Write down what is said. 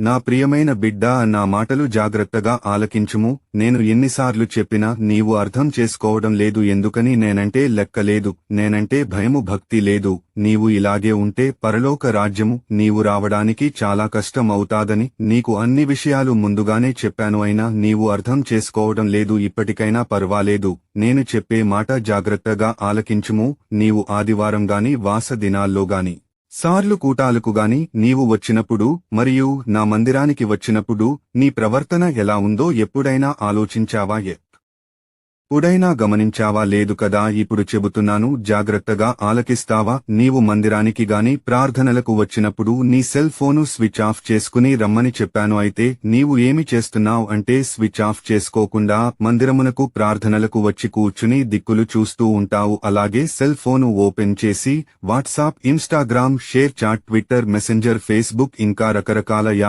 నా ప్రియమైన బిడ్డ నా మాటలు జాగ్రత్తగా ఆలకించుము. నేను ఎన్నిసార్లు చెప్పినా నీవు అర్థం చేసుకోవడం లేదు. ఎందుకని నేనంటే లెక్కలేదు నేనంటే భయము భక్తి లేదు. నీవు ఇలాగే ఉంటే పరలోక రాజ్యము నీవు రావడానికి చాలా కష్టం అవుతాదని నీకు అన్ని విషయాలు ముందుగానే చెప్పాను. అయినా నీవు అర్థం చేసుకోవడం లేదు. ఇప్పటికైనా పర్వాలేదు. నేను చెప్పే మాట జాగ్రత్తగా ఆలకించుము. నీవు ఆదివారం గాని వాస దినాల్లో గాని. సార్లు కూటాలుకుగాని నీవు వచ్చినప్పుడు మరియు నా మందిరానికి వచ్చినప్పుడు నీ ప్రవర్తన ఎలా ఉందో ఎప్పుడైనా ఆలోచించావా? ఎప్పుడైనా గమనించావా లేదు కదా? ఇప్పుడు చెబుతున్నాను జాగ్రత్తగా ఆలకిస్తావా? నీవు మందిరానికి గాని ప్రార్థనలకు వచ్చినప్పుడు నీ సెల్ ఫోను స్విచ్ ఆఫ్ చేసుకుని రమ్మని చెప్పాను అయితే నీవు ఏమి చేస్తున్నావు అంటే స్విచ్ ఆఫ్ చేసుకోకుండా మందిరమునకు ప్రార్థనలకు వచ్చి కూర్చుని దిక్కులు చూస్తూ ఉంటావు. అలాగే సెల్ ఫోను ఓపెన్ చేసి WhatsApp Instagram ShareChat Twitter Messenger Facebook ఇంకా రకరకాల